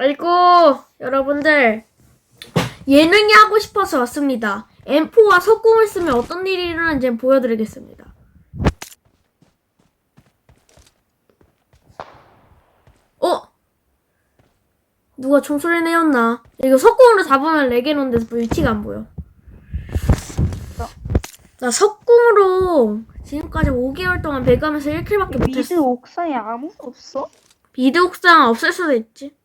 아이고, 여러분들. 예능이 하고 싶어서 왔습니다. M4와 석궁을 쓰면 어떤 일이 일어나는지 보여드리겠습니다. 어? 누가 총소리 내었나? 이거 석궁으로 잡으면 레게노인데 위치가 안 보여. 나 석궁으로 지금까지 5개월 동안 배가면서 1킬밖에 미드 못했어. 옥상에 아무도 없어? 비드 옥상 없을 수도 있지.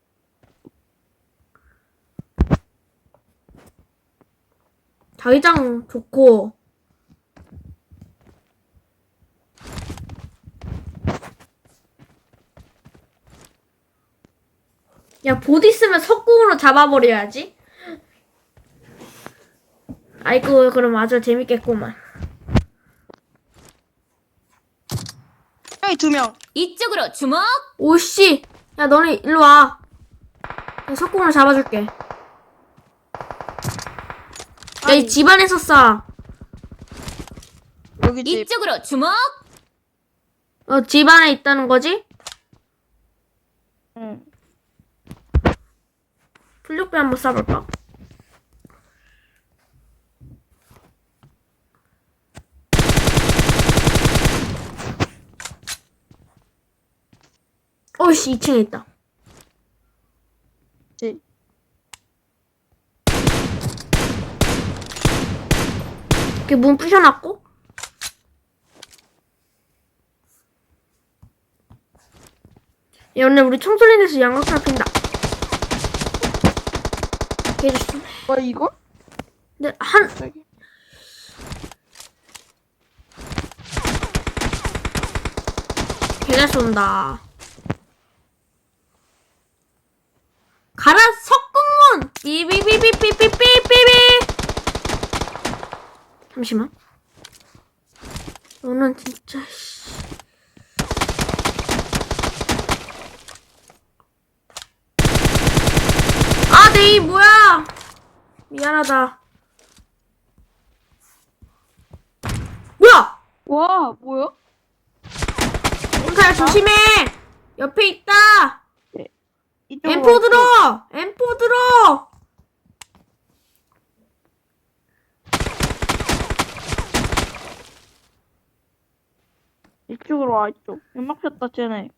자기장 좋고. 야, 봇 있으면 석궁으로 잡아버려야지. 아이고, 그럼 아주 재밌겠구만. 여기 두 명. 이쪽으로 주먹! 오씨! 야, 너네 일로 와. 야, 석궁을 잡아줄게. 아니. 집안에서 싸. 여기 집. 이쪽으로 주먹! 어, 집 안에 있다는 거지? 응. 플육배 한번 쏴볼까? 오씨, 2층에 있다. 집. 이렇게 문 부셔놨고. 예, 얘는 우리 청소년 에서 양각상 핀다. 얘를 와 이거? 근데 한 개잘 쏜다. 가라 석궁문! 비비 잠시만. 너는 진짜, 씨. 아, 네이 뭐야! 미안하다. 뭐야! 와 뭐야? 잘 조심해! 옆에 있다! 이쪽으로 M4 들어! M4 들어! 이쪽으로 와 이쪽. 연막 폈다 쟤네.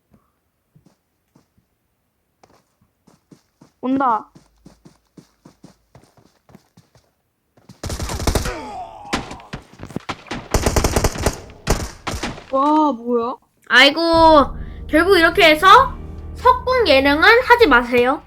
온다. 와 뭐야? 아이고, 결국 이렇게 해서 석궁 예능은 하지 마세요.